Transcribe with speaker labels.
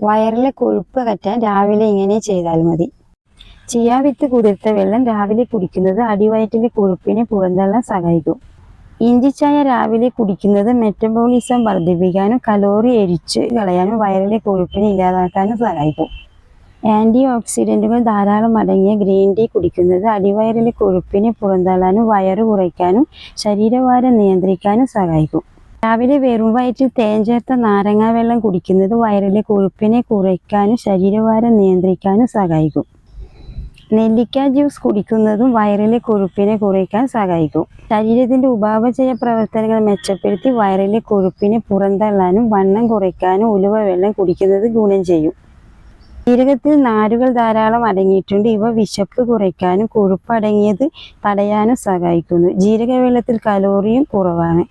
Speaker 1: വയറിലെ കൊഴുപ്പ് അകറ്റാൻ രാവിലെ ഇങ്ങനെ ചെയ്താൽ മതി. ചിയാ വിത്ത് കുതിർത്ത വെള്ളം രാവിലെ കുടിക്കുന്നത് അടിവയറ്റിലെ കൊഴുപ്പിനെ പുറന്തള്ളാൻ സഹായിക്കും. ഇഞ്ചിച്ചായ രാവിലെ കുടിക്കുന്നത് മെറ്റബോളിസം വർദ്ധിപ്പിക്കാനും കലോറി എരിച്ച് കളയാനും വയറിലെ കൊഴുപ്പിനെ ഇല്ലാതാക്കാനും സഹായിക്കും. ആന്റി ഓക്സിഡന്റുകൾ ധാരാളം അടങ്ങിയ ഗ്രീൻ ടീ കുടിക്കുന്നത് അടിവയറിലെ കൊഴുപ്പിനെ പുറന്തള്ളാനും വയറ് കുറയ്ക്കാനും ശരീരഭാരം നിയന്ത്രിക്കാനും സഹായിക്കും. രാവിലെ വെറും വയറ്റിൽ തേൻ ചേർത്ത നാരങ്ങ വെള്ളം കുടിക്കുന്നത് വയറിലെ കൊഴുപ്പിനെ കുറയ്ക്കാനും ശരീരഭാരം നിയന്ത്രിക്കാനും സഹായിക്കും. നെല്ലിക്ക ജ്യൂസ് കുടിക്കുന്നതും വയറിലെ കൊഴുപ്പിനെ കുറയ്ക്കാൻ സഹായിക്കും. ശരീരത്തിന്റെ ഉപാപചയ പ്രവർത്തനങ്ങൾ മെച്ചപ്പെടുത്തി വയറിലെ കൊഴുപ്പിനെ പുറന്തള്ളാനും വണ്ണം കുറയ്ക്കാനും ഉലുവ വെള്ളം കുടിക്കുന്നത് ഗുണം ചെയ്യും. ജീരകത്തിൽ നാരുകൾ ധാരാളം അടങ്ങിയിട്ടുണ്ട്. ഇവ വിശപ്പ് കുറയ്ക്കാനും കൊഴുപ്പടങ്ങിയത് തടയാനും സഹായിക്കുന്നു. ജീരക വെള്ളത്തിൽ കലോറിയും കുറവാണ്.